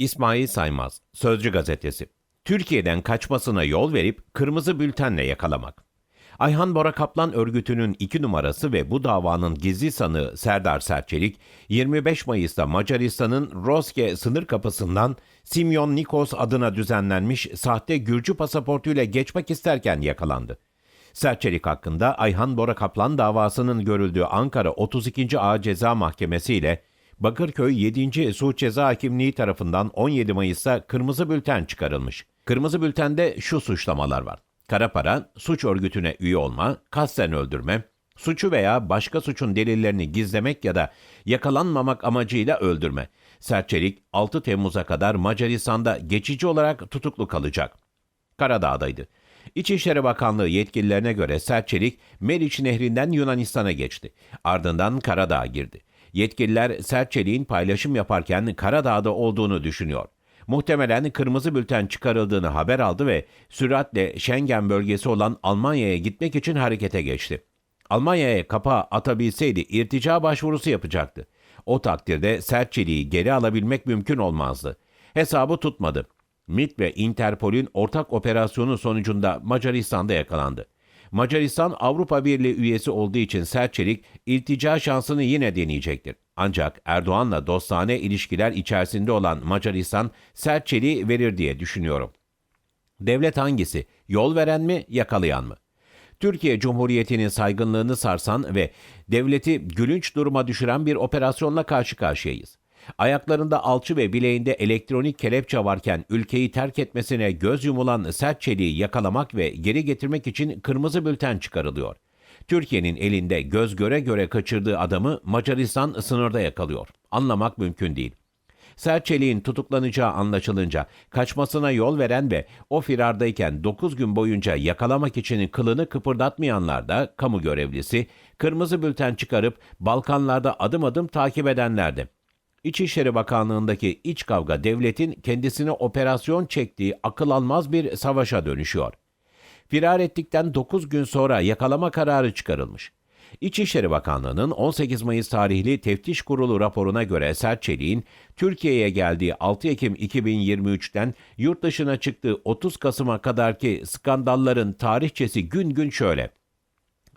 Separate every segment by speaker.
Speaker 1: İsmail Saymaz, Sözcü Gazetesi. Türkiye'den kaçmasına yol verip kırmızı bültenle yakalamak. Ayhan Bora Kaplan örgütünün iki numarası ve bu davanın gizli sanığı Serdar Serçelik, 25 Mayıs'ta Macaristan'ın Roske sınır kapısından Simyon Nikos adına düzenlenmiş sahte Gürcü pasaportuyla geçmek isterken yakalandı. Serçelik hakkında Ayhan Bora Kaplan davasının görüldüğü Ankara 32. Ağır Ceza Mahkemesi ile Bakırköy 7. Suç Ceza Hakimliği tarafından 17 Mayıs'ta kırmızı bülten çıkarılmış. Kırmızı bültende şu suçlamalar var. Kara para, suç örgütüne üye olma, kasten öldürme, suçu veya başka suçun delillerini gizlemek ya da yakalanmamak amacıyla öldürme. Serçelik 6 Temmuz'a kadar Macaristan'da geçici olarak tutuklu kalacak. Karadağ'daydı. İçişleri Bakanlığı yetkililerine göre Serçelik, Meriç Nehri'nden Yunanistan'a geçti. Ardından Karadağ'a girdi. Yetkililer Serçelik'in paylaşım yaparken Karadağ'da olduğunu düşünüyor. Muhtemelen kırmızı bülten çıkarıldığını haber aldı ve süratle Schengen bölgesi olan Almanya'ya gitmek için harekete geçti. Almanya'ya kapağı atabilseydi irtica başvurusu yapacaktı. O takdirde Serçelik'i geri alabilmek mümkün olmazdı. Hesabı tutmadı. MIT ve Interpol'ün ortak operasyonu sonucunda Macaristan'da yakalandı. Macaristan Avrupa Birliği üyesi olduğu için Serçelik iltica şansını yine deneyecektir. Ancak Erdoğan'la dostane ilişkiler içerisinde olan Macaristan Serçelik'i verir diye düşünüyorum. Devlet hangisi? Yol veren mi, yakalayan mı? Türkiye Cumhuriyeti'nin saygınlığını sarsan ve devleti gülünç duruma düşüren bir operasyonla karşı karşıyayız. Ayaklarında alçı ve bileğinde elektronik kelepçe varken ülkeyi terk etmesine göz yumulan sert çeliği yakalamak ve geri getirmek için kırmızı bülten çıkarılıyor. Türkiye'nin elinde göz göre göre kaçırdığı adamı Macaristan sınırda yakalıyor. Anlamak mümkün değil. Serçelik'in tutuklanacağı anlaşılınca kaçmasına yol veren ve o firardayken 9 gün boyunca yakalamak için kılını kıpırdatmayanlar da kamu görevlisi, kırmızı bülten çıkarıp Balkanlarda adım adım takip edenlerdi. İçişleri Bakanlığındaki iç kavga devletin kendisine operasyon çektiği akıl almaz bir savaşa dönüşüyor. Firar ettikten 9 gün sonra yakalama kararı çıkarılmış. İçişleri Bakanlığı'nın 18 Mayıs tarihli teftiş kurulu raporuna göre Serçelik'in Türkiye'ye geldiği 6 Ekim 2023'ten yurt dışına çıktığı 30 Kasım'a kadarki skandalların tarihçesi gün gün şöyle.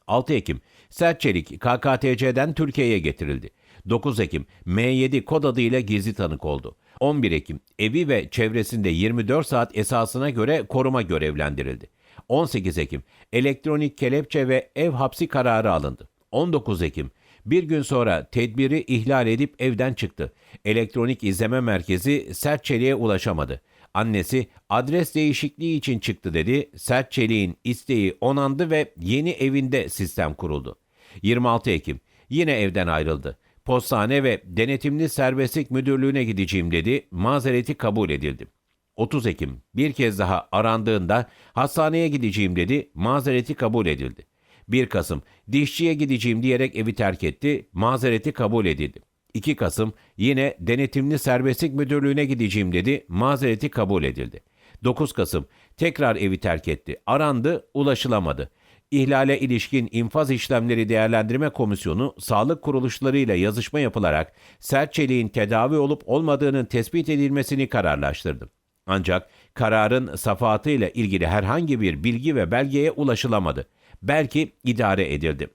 Speaker 1: 6 Ekim Serçelik KKTC'den Türkiye'ye getirildi. 9 Ekim M7 kod adıyla gizli tanık oldu. 11 Ekim evi ve çevresinde 24 saat esasına göre koruma görevlendirildi. 18 Ekim elektronik kelepçe ve ev hapsi kararı alındı. 19 Ekim bir gün sonra tedbiri ihlal edip evden çıktı. Elektronik izleme merkezi Sertçeli'ye ulaşamadı. Annesi adres değişikliği için çıktı dedi. Sertçeli'nin isteği onandı ve yeni evinde sistem kuruldu. 26 Ekim yine evden ayrıldı. Postane ve Denetimli Serbestlik Müdürlüğü'ne gideceğim dedi. Mazereti kabul edildi. 30 Ekim bir kez daha arandığında hastaneye gideceğim dedi. Mazereti kabul edildi. 1 Kasım dişçiye gideceğim diyerek evi terk etti. Mazereti kabul edildi. 2 Kasım yine Denetimli Serbestlik Müdürlüğü'ne gideceğim dedi. Mazereti kabul edildi. 9 Kasım tekrar evi terk etti. Arandı, ulaşılamadı. İhlale ilişkin infaz işlemleri değerlendirme komisyonu sağlık kuruluşlarıyla yazışma yapılarak Serçelik'in tedavi olup olmadığının tespit edilmesini kararlaştırdı. Ancak kararın safahatıyla ilgili herhangi bir bilgi ve belgeye ulaşılamadı. Belki idare edildi.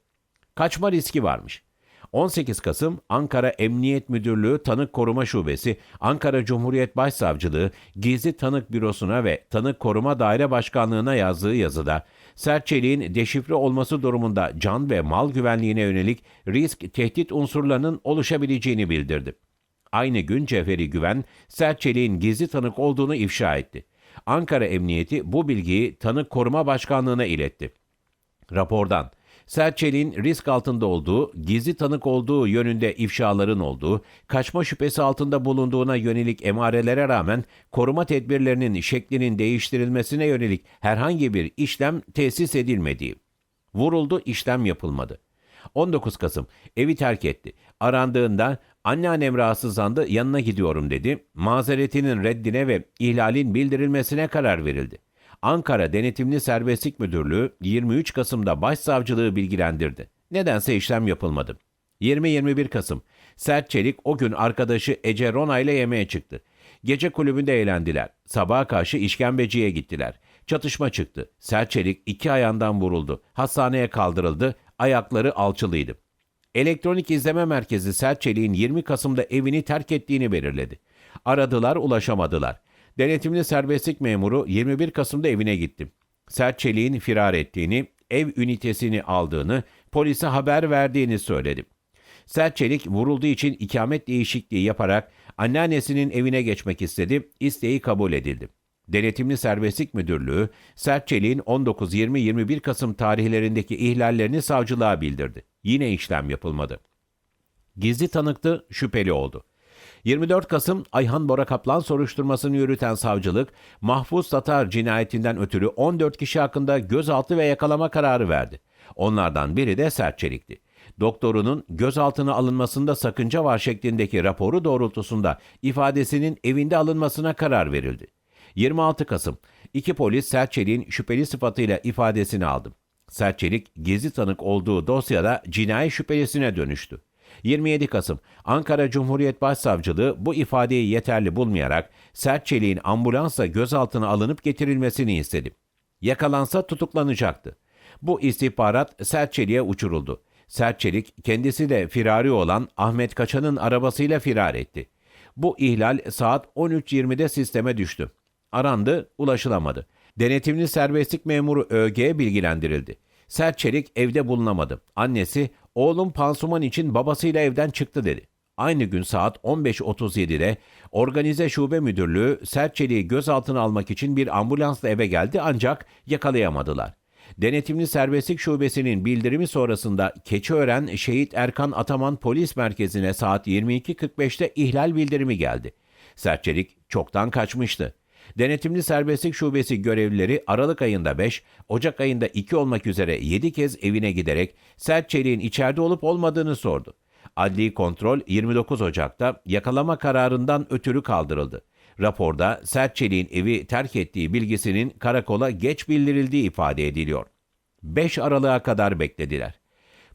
Speaker 1: Kaçma riski varmış. 18 Kasım Ankara Emniyet Müdürlüğü Tanık Koruma Şubesi, Ankara Cumhuriyet Başsavcılığı Gizli Tanık Bürosu'na ve Tanık Koruma Daire Başkanlığı'na yazdığı yazıda Serçelik'in deşifre olması durumunda can ve mal güvenliğine yönelik risk tehdit unsurlarının oluşabileceğini bildirdi. Aynı gün Cevheri Güven, Serçelik'in gizli tanık olduğunu ifşa etti. Ankara Emniyeti bu bilgiyi Tanık Koruma Başkanlığı'na iletti. Rapordan Serçelik'in risk altında olduğu, gizli tanık olduğu yönünde ifşaların olduğu, kaçma şüphesi altında bulunduğuna yönelik emarelere rağmen koruma tedbirlerinin şeklinin değiştirilmesine yönelik herhangi bir işlem tesis edilmediği. Vuruldu, işlem yapılmadı. 19 Kasım evi terk etti. Arandığında anneannem rahatsızlandı yanına gidiyorum dedi. Mazeretinin reddine ve ihlalin bildirilmesine karar verildi. Ankara Denetimli Serbestlik Müdürlüğü 23 Kasım'da başsavcılığı bilgilendirdi. Nedense işlem yapılmadı. 20-21 Kasım Sert Çelik o gün arkadaşı Ece Rona ile yemeğe çıktı. Gece kulübünde eğlendiler. Sabaha karşı işkembeciye gittiler. Çatışma çıktı. Serçelik iki ayağından vuruldu. Hastaneye kaldırıldı. Ayakları alçılıydı. Elektronik izleme merkezi Serçelik'in 20 Kasım'da evini terk ettiğini belirledi. Aradılar, ulaşamadılar. Denetimli serbestlik memuru 21 Kasım'da evine gitti. Serçelik'in firar ettiğini, ev ünitesini aldığını, polise haber verdiğini söyledi. Serçelik vurulduğu için ikamet değişikliği yaparak anneannesinin evine geçmek istedi, isteği kabul edildi. Denetimli Serbestlik Müdürlüğü, Serçelik'in 19, 20, 21 Kasım tarihlerindeki ihlallerini savcılığa bildirdi. Yine işlem yapılmadı. Gizli tanıktı, şüpheli oldu. 24 Kasım Ayhan Bora Kaplan soruşturmasını yürüten savcılık, Mahfuz Tatar cinayetinden ötürü 14 kişi hakkında gözaltı ve yakalama kararı verdi. Onlardan biri de Sertçelik'ti. Doktorunun gözaltına alınmasında sakınca var şeklindeki raporu doğrultusunda ifadesinin evinde alınmasına karar verildi. 26 Kasım, iki polis Sertçelik'in şüpheli sıfatıyla ifadesini aldı. Sertçelik, gizli tanık olduğu dosyada cinayet şüphelisine dönüştü. 27 Kasım, Ankara Cumhuriyet Başsavcılığı bu ifadeyi yeterli bulmayarak Sertçelik'in ambulansla gözaltına alınıp getirilmesini istedi. Yakalansa tutuklanacaktı. Bu istihbarat Sertçelik'e uçuruldu. Sertçelik kendisi de firari olan Ahmet Kaçan'ın arabasıyla firar etti. Bu ihlal saat 13.20'de sisteme düştü. Arandı, ulaşılamadı. Denetimli serbestlik memuru ÖG bilgilendirildi. Sertçelik evde bulunamadı. Annesi, oğlum pansuman için babasıyla evden çıktı dedi. Aynı gün saat 15.37'de Organize Şube Müdürlüğü Sertçelik'i gözaltına almak için bir ambulansla eve geldi ancak yakalayamadılar. Denetimli Serbestlik Şubesi'nin bildirimi sonrasında Keçiören Şehit Erkan Ataman Polis Merkezi'ne saat 22.45'te ihlal bildirimi geldi. Sertçelik çoktan kaçmıştı. Denetimli Serbestlik Şubesi görevlileri Aralık ayında 5, Ocak ayında 2 olmak üzere 7 kez evine giderek Sertçelik'in içeride olup olmadığını sordu. Adli kontrol 29 Ocak'ta yakalama kararından ötürü kaldırıldı. Raporda Sertçelik'in evi terk ettiği bilgisinin karakola geç bildirildiği ifade ediliyor. 5 Aralık'a kadar beklediler.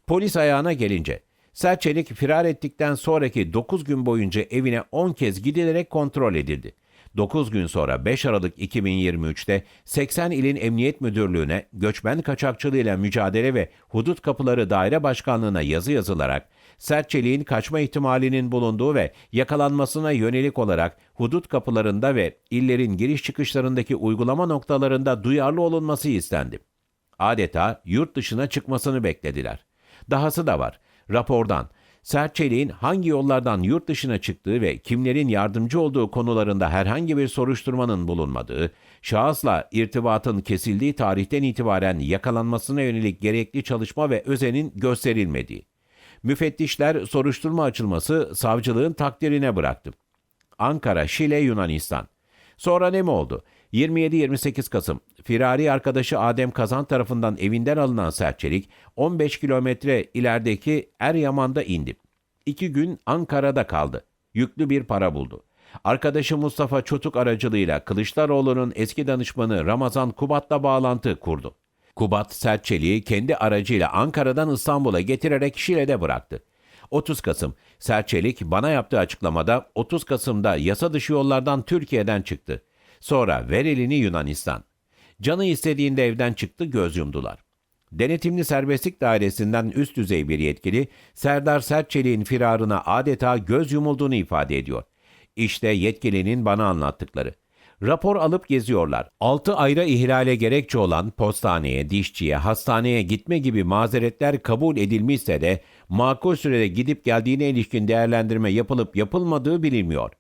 Speaker 1: Polis ayağına gelince Serçelik firar ettikten sonraki 9 gün boyunca evine 10 kez gidilerek kontrol edildi. 9 gün sonra 5 Aralık 2023'te 80 ilin emniyet müdürlüğüne göçmen kaçakçılığıyla mücadele ve hudut kapıları daire başkanlığına yazı yazılarak Sertçelik'in kaçma ihtimalinin bulunduğu ve yakalanmasına yönelik olarak hudut kapılarında ve illerin giriş çıkışlarındaki uygulama noktalarında duyarlı olunması istendi. Adeta yurt dışına çıkmasını beklediler. Dahası da var. Rapordan Sertçelik'in hangi yollardan yurt dışına çıktığı ve kimlerin yardımcı olduğu konularında herhangi bir soruşturmanın bulunmadığı, şahısla irtibatın kesildiği tarihten itibaren yakalanmasına yönelik gerekli çalışma ve özenin gösterilmediği. Müfettişler soruşturma açılması savcılığın takdirine bıraktı. Ankara, Şile, Yunanistan. Sonra ne mi oldu? 27-28 Kasım, firari arkadaşı Adem Kazan tarafından evinden alınan Sertçelik, 15 kilometre ilerideki Eryaman'da indi. İki gün Ankara'da kaldı. Yüklü bir para buldu. Arkadaşı Mustafa Çotuk aracılığıyla Kılıçdaroğlu'nun eski danışmanı Ramazan Kubat'la bağlantı kurdu. Kubat, Sertçelik'i kendi aracıyla Ankara'dan İstanbul'a getirerek Şile'de bıraktı. 30 Kasım, Serçelik bana yaptığı açıklamada 30 Kasım'da yasa dışı yollardan Türkiye'den çıktı. Sonra ver elini Yunanistan. Canı istediğinde evden çıktı göz yumdular. Denetimli Serbestlik Dairesi'nden üst düzey bir yetkili Serdar Sertçelik'in firarına adeta göz yumulduğunu ifade ediyor. İşte yetkilinin bana anlattıkları. Rapor alıp geziyorlar. 6 ayrı ihlale gerekçe olan postaneye, dişçiye, hastaneye gitme gibi mazeretler kabul edilmişse de makul sürede gidip geldiğine ilişkin değerlendirme yapılıp yapılmadığı bilinmiyor.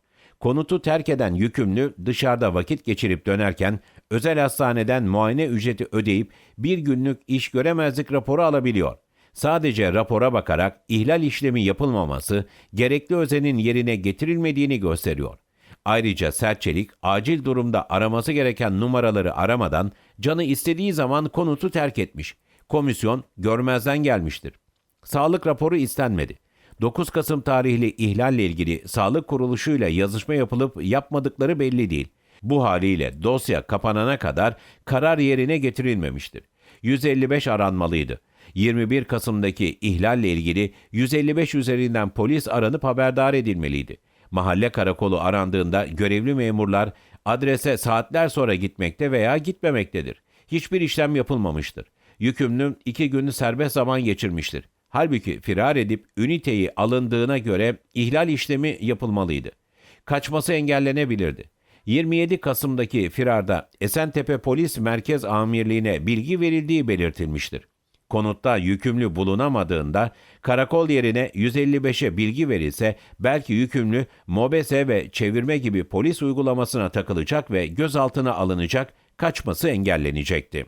Speaker 1: Konutu terk eden yükümlü dışarıda vakit geçirip dönerken özel hastaneden muayene ücreti ödeyip bir günlük iş göremezlik raporu alabiliyor. Sadece rapora bakarak ihlal işlemi yapılmaması gerekli özenin yerine getirilmediğini gösteriyor. Ayrıca Sertçelik acil durumda araması gereken numaraları aramadan canı istediği zaman konutu terk etmiş. Komisyon görmezden gelmiştir. Sağlık raporu istenmedi. 9 Kasım tarihli ihlalle ilgili sağlık kuruluşuyla yazışma yapılıp yapmadıkları belli değil. Bu haliyle dosya kapanana kadar karar yerine getirilmemiştir. 155 aranmalıydı. 21 Kasım'daki ihlalle ilgili 155 üzerinden polis aranıp haberdar edilmeliydi. Mahalle karakolu arandığında görevli memurlar adrese saatler sonra gitmekte veya gitmemektedir. Hiçbir işlem yapılmamıştır. Yükümlü iki gün serbest zaman geçirmiştir. Halbuki firar edip üniteyi alındığına göre ihlal işlemi yapılmalıydı. Kaçması engellenebilirdi. 27 Kasım'daki firarda Esentepe Polis Merkez Amirliğine bilgi verildiği belirtilmiştir. Konutta yükümlü bulunamadığında karakol yerine 155'e bilgi verilse belki yükümlü mobese ve çevirme gibi polis uygulamasına takılacak ve gözaltına alınacak, kaçması engellenecekti.